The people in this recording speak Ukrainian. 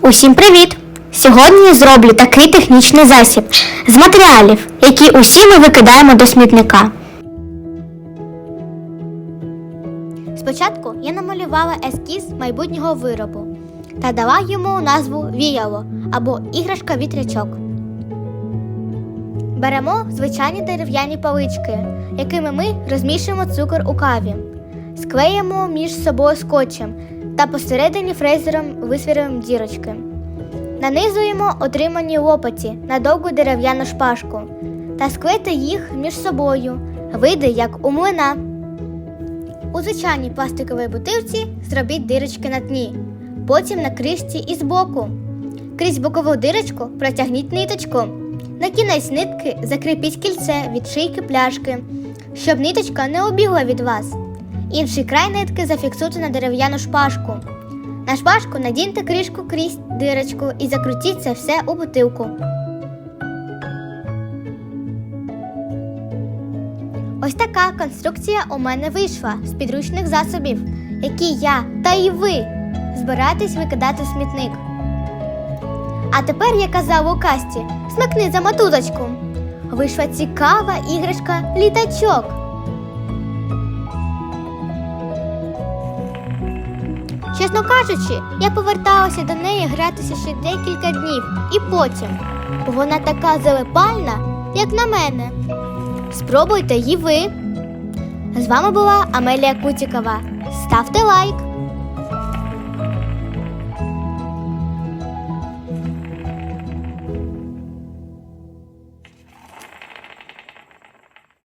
Усім привіт! Сьогодні я зроблю такий технічний засіб з матеріалів, які усі ми викидаємо до смітника. Спочатку я намалювала ескіз майбутнього виробу та дала йому назву віяло або іграшка вітрячок. Беремо звичайні дерев'яні палички, якими ми розмішуємо цукор у каві, склеїмо між собою скотчем та посередині фрезером висвіруємо дірочки. Нанизуємо отримані лопаті на довгу дерев'яну шпажку та склейте їх між собою. Вийде як у млина. У звичайній пластиковій бутилці зробіть дирочки на дні, потім на кришці і збоку. Крізь бокову дирочку протягніть ниточку. На кінець нитки закріпіть кільце від шийки пляшки, щоб ниточка не обігла від вас. Інший край нитки зафіксуйте на дерев'яну шпажку. На шпажку надіньте кришку крізь дирочку і закрутіть це все у бутилку. Ось така конструкція у мене вийшла з підручних засобів, які я та і ви збираєтесь викидати в смітник. А тепер я казала у касті, смикни за мотузочку. Вийшла цікава іграшка літачок. Чесно кажучи, я поверталася до неї гратися ще декілька днів і потім, вона така залипальна, як на мене. Спробуйте і ви. З вами була Амелія Кутікова. Ставте лайк!